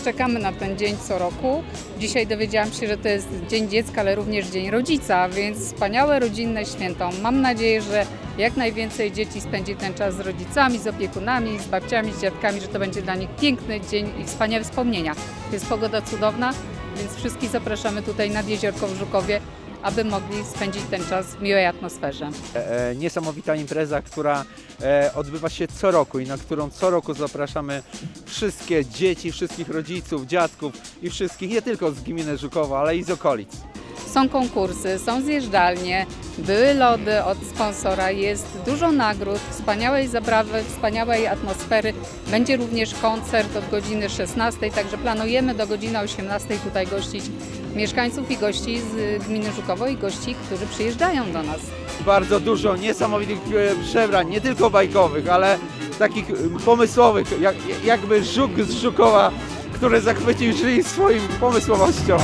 czekamy na ten dzień co roku. Dzisiaj dowiedziałam się, że to jest Dzień Dziecka, ale również Dzień Rodzica, więc wspaniałe rodzinne święto. Mam nadzieję, że jak najwięcej dzieci spędzi ten czas z rodzicami, z opiekunami, z babciami, z dziadkami, że to będzie dla nich piękny dzień i wspaniałe wspomnienia. Jest pogoda cudowna, więc wszystkich zapraszamy tutaj nad jeziorko w Żukowie, aby mogli spędzić ten czas w miłej atmosferze. E, e, niesamowita impreza, która e, odbywa się co roku i na którą co roku zapraszamy wszystkie dzieci, wszystkich rodziców, dziadków i wszystkich, nie tylko z gminy Żukowa, ale i z okolic. Są konkursy, są zjeżdżalnie, były lody od sponsora, jest dużo nagród, wspaniałej zabawy, wspaniałej atmosfery. Będzie również koncert od godziny 16, także planujemy do godziny 18 tutaj gościć mieszkańców i gości z gminy Żukowo i gości, którzy przyjeżdżają do nas. Bardzo dużo niesamowitych e, przebrań, nie tylko bajkowych, ale takich e, pomysłowych, jak, jakby Żuk z Żukowa, który zachwycił jury swoim pomysłowością.